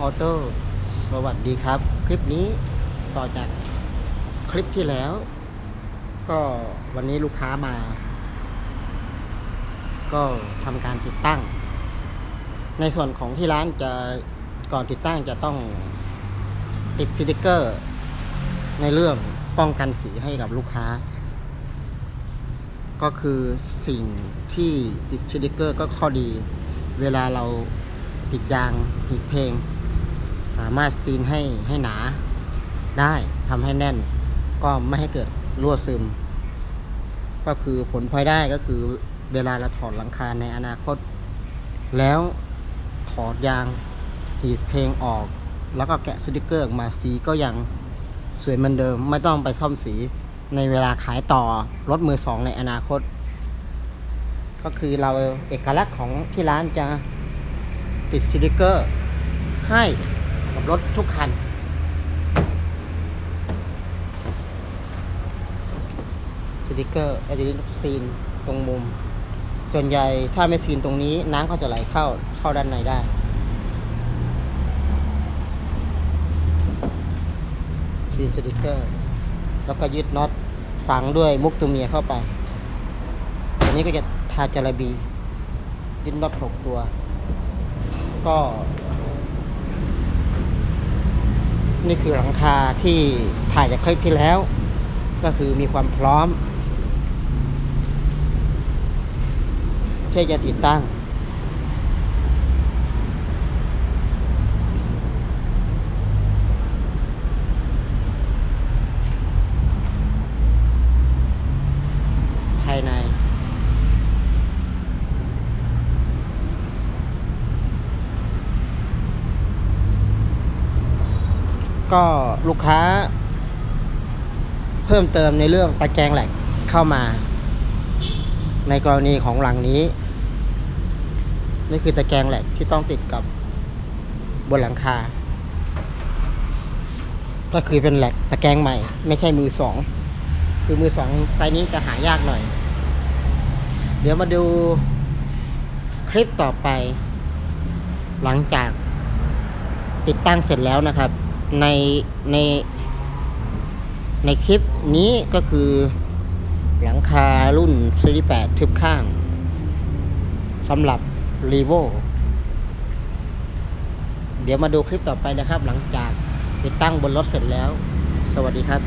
ออโต้สวัสดีครับ คลิปนี้ต่อจากคลิปที่แล้ว ก็วันนี้ลูกค้ามา ก็ทำการติดตั้ง ในส่วนของที่ร้านจะก่อนติดตั้งจะต้องติดสติกเกอร์ ในเรื่องป้องกันสีให้กับลูกค้า ก็คือสิ่งที่ติดสติกเกอร์ก็ข้อดี เวลาเราติดยางติดเพลง สามารถซีนให้ให้หนาได้ทำให้แน่น ก็ไม่ให้เกิดรั่วซึม ก็คือผลพลอยได้ก็คือเวลาเราถอดหลังคาในอนาคต แล้วถอดยางหีดเพลงออก แล้วก็แกะสติกเกอร์ออกมาสีก็ยังสวยเหมือนเดิม ไม่ต้องไปซ่อมสีในเวลาขายต่อรถมือสองในอนาคต ก็คือเราเอกลักษณ์ของที่ร้านจะติดสติกเกอร์ให้ กับรถทุกคัน สติกเกอร์ LED ซีนตรงมุม ส่วนใหญ่ถ้าไม่ซีนตรงนี้น้ำก็จะไหลเข้าเข้าด้านในได้ซีนสติกเกอร์ แล้วก็ยึดน็อตฝังด้วยมุกตัวเมียเข้าไป อันนี้ก็จะทาจาระบียึดน็อตหกตัว ก็ นี่คือหลังคาที่ถ่ายจากคลิปที่แล้ว ก็คือมีความพร้อมที่จะติดตั้ง ภายใน ก็ลูกค้า เพิ่มเติมในเรื่องตะแกรงเหลกเข้ามา ในกรณีของหลังนี้ นี่คือตะแกรงเหลกที่ต้องติดกับบนหลังคา ก็คือเป็นแหลกตะแกรงใหม่ ไม่ใช่มือสอง คือมือสองไซส์นี้จะหายากหน่อย เดี๋ยวมาดูคลิปต่อไป หลังจากติดตั้งเสร็จแล้วนะครับ ในในในคลิปนี้ก็คือหลังคารุ่นซีรีส์8ทึบข้างสำหรับ r ีโวเดี๋ยวมาดูคลิปต่อไปนะครับ หลังจากติดตั้งบนรถเสร็จแล้ว สวัสดีครับ